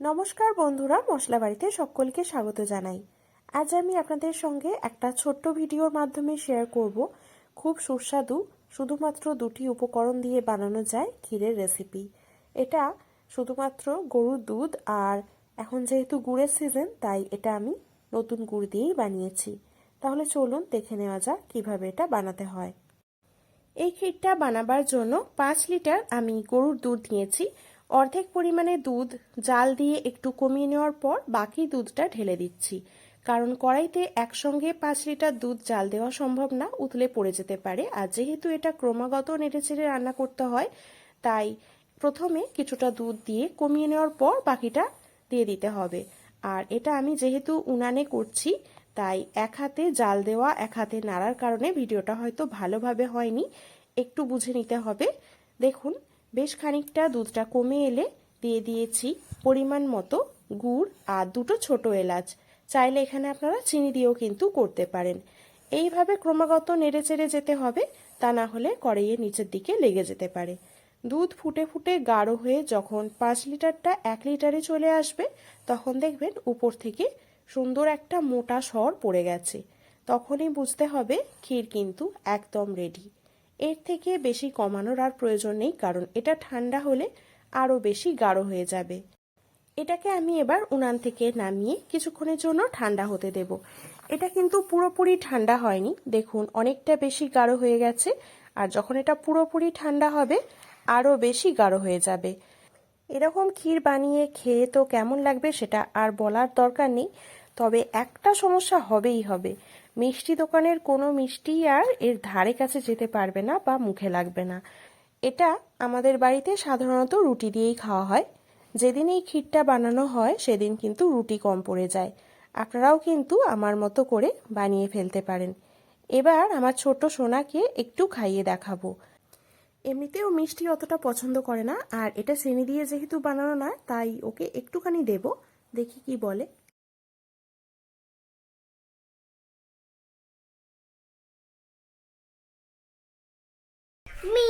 নমস্কার বন্ধুরা মশলা বাড়িতে সকলকে স্বাগত জানাই। আজ আমি আপনাদের সঙ্গে একটা ছোট্ট ভিডিওর মাধ্যমে শেয়ার করব। খুব সুস্বাদু, শুধুমাত্র দুটি উপকরণ দিয়ে বানানো যায় ক্ষীরের রেসিপি এটা শুধুমাত্র গরুর দুধ আর এখন যেহেতু গুড়ের সিজন তাই এটা আমি নতুন গুড় দিয়েই বানিয়েছি। তাহলে চলুন দেখে নেওয়া যাক কীভাবে এটা বানাতে হয়। এই ক্ষীরটা বানাবার জন্য পাঁচ লিটার আমি গরুর দুধ নিয়েছি। অর্ধেক পরিমাণে দুধ, জাল দিয়ে একটু কমিয়ে নেওয়ার পর বাকি দুধটা ঢেলে দিচ্ছি। কারণ কড়াইতে একসঙ্গে পাঁচ লিটার দুধ, জাল দেওয়া সম্ভব না, উতলে পড়ে যেতে পারে। আর যেহেতু এটা ক্রমাগত নেড়েচেড়ে রান্না করতে হয়, তাই প্রথমে কিছুটা দুধ দিয়ে কমিয়ে নেওয়ার পর বাকিটা দিয়ে দিতে হবে। আর এটা আমি যেহেতু উনানে করছি, তাই এক হাতে জাল দেওয়া, এক হাতে নাড়ার কারণে ভিডিওটা হয়তো ভালোভাবে হয়নি। একটু বুঝে নিতে হবে। দেখুন বেশ খানিকটা দুধটা কমে এলে দিয়ে দিয়েছি পরিমাণ মতো গুড় আর দুটো ছোট এলাচ। চাইলে এখানে আপনারা চিনি দিয়েও কিন্তু করতে পারেন। এইভাবে ক্রমাগত নেড়ে চেড়ে যেতে হবে, তা না হলে কড়াইয়ের নিচের দিকে লেগে যেতে পারে। দুধ ফুটে ফুটে গাঢ় হয়ে যখন পাঁচ লিটারটা এক লিটারে চলে আসবে, তখন দেখবেন উপর থেকে সুন্দর একটা মোটা স্বর পড়ে গেছে। তখনই বুঝতে হবে ক্ষীর কিন্তু একদম রেডি এর থেকে বেশি কমানোর আর প্রয়োজন নেই, কারণ এটা ঠান্ডা হলে আরও বেশি গাঢ় হয়ে যাবে। এটাকে আমি এবার উনান থেকে নামিয়ে কিছুক্ষণের জন্য ঠান্ডা হতে দেব। এটা কিন্তু পুরোপুরি ঠান্ডা হয়নি। দেখুন, অনেকটা বেশি গাঢ় হয়ে গেছে, আর যখন এটা পুরোপুরি ঠান্ডা হবে, আরও বেশি গাঢ় হয়ে যাবে। এরকম ক্ষীর বানিয়ে খেয়ে তো কেমন লাগবে সেটা আর বলার দরকার নেই। তবে একটা সমস্যা হবেই হবে। মিষ্টি দোকানের কোনো মিষ্টি আর এর ধারে কাছে যেতে পারবে না বা মুখে লাগবে না। এটা আমাদের বাড়িতে সাধারণত রুটি দিয়েই খাওয়া হয়। যেদিন এই ক্ষীরটা বানানো হয়, সেদিন কিন্তু রুটি কম পড়ে যায়। আপনারাও কিন্তু আমার মতো করে বানিয়ে ফেলতে পারেন। এবার আমার ছোট সোনাকে একটু খাইয়ে দেখাবো। এমনিতেও মিষ্টি অতটা পছন্দ করে না, আর এটা চিনি দিয়ে যেহেতু বানানো না, তাই ওকে একটুখানি দেব, দেখি কি বলে। Me.